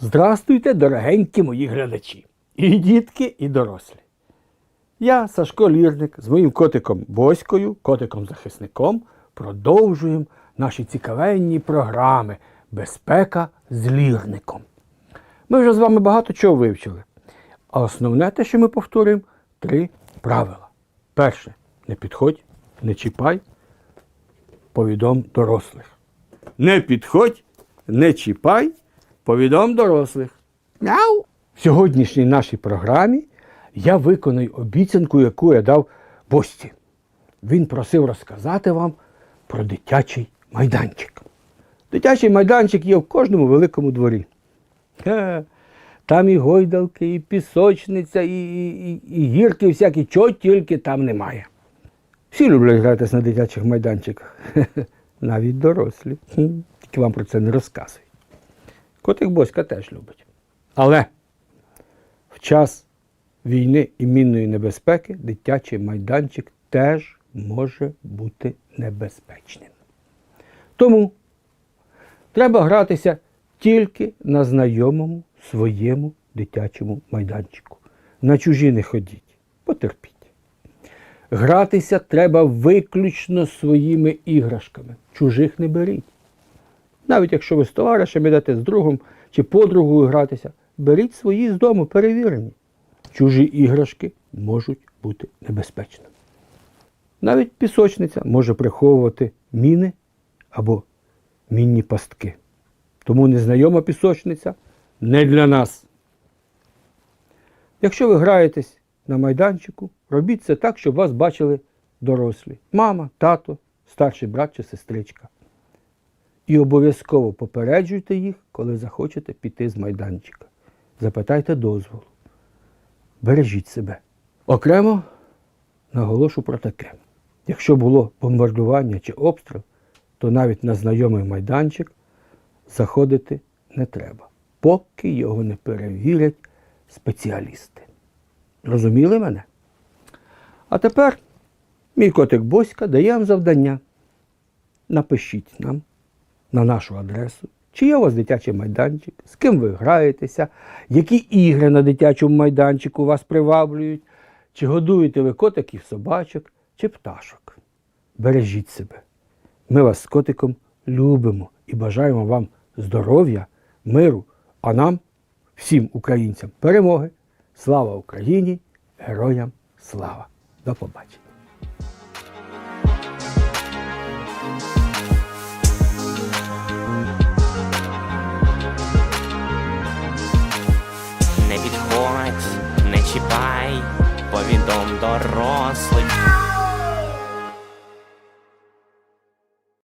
Здрастуйте, дорогенькі мої глядачі, і дітки, і дорослі. Я, Сашко Лірник, з моїм котиком Боською, котиком-захисником, продовжуємо наші цікавенні програми Безпека з лірником. Ми вже з вами багато чого вивчили. А основне те, що ми повторюємо, три правила. Перше, не підходь, не чіпай, повідом дорослих. Не підходь, не чіпай, повідом дорослих. Мяу! В сьогоднішній нашій програмі я виконую обіцянку, яку я дав Бості. Він просив розказати вам про дитячий майданчик. Дитячий майданчик є в кожному великому дворі. Там і гойдалки, і пісочниця, і, і, і, гірки всякі, чого тільки там немає. Всі люблять гратися на дитячих майданчиках. Навіть дорослі. Тільки вам про це не розказують. Котик Боська теж любить. Але в час війни і мінної небезпеки дитячий майданчик теж може бути небезпечним. Тому треба гратися тільки на знайомому своєму дитячому майданчику. На чужі не ходіть, потерпіть. Гратися треба виключно своїми іграшками. Чужих не беріть. Навіть якщо ви з товаришем йдете з другом чи подругою гратися, беріть свої з дому, перевірені. Чужі іграшки можуть бути небезпечними. Навіть пісочниця може приховувати міни або мінні пастки. Тому незнайома пісочниця не для нас. Якщо ви граєтесь на майданчику, робіть це так, щоб вас бачили дорослі. Мама, тато, старший брат чи сестричка. І обов'язково попереджуйте їх, коли захочете піти з майданчика. Запитайте дозволу. Бережіть себе. Окремо наголошу про таке. Якщо було бомбардування чи обстріл, то навіть на знайомий майданчик заходити не треба, поки його не перевірять спеціалісти. Розуміли мене? А тепер мій котик Боська дає вам завдання. Напишіть нам на нашу адресу, чи є у вас дитячий майданчик, з ким ви граєтеся, які ігри на дитячому майданчику вас приваблюють, чи годуєте ви котиків, собачок, чи пташок. Бережіть себе. Ми вас з котиком любимо і бажаємо вам здоров'я, миру, а нам, всім українцям, перемоги. Слава Україні! Героям слава! До побачення! Не підходь, не чіпай, повідом дорослих.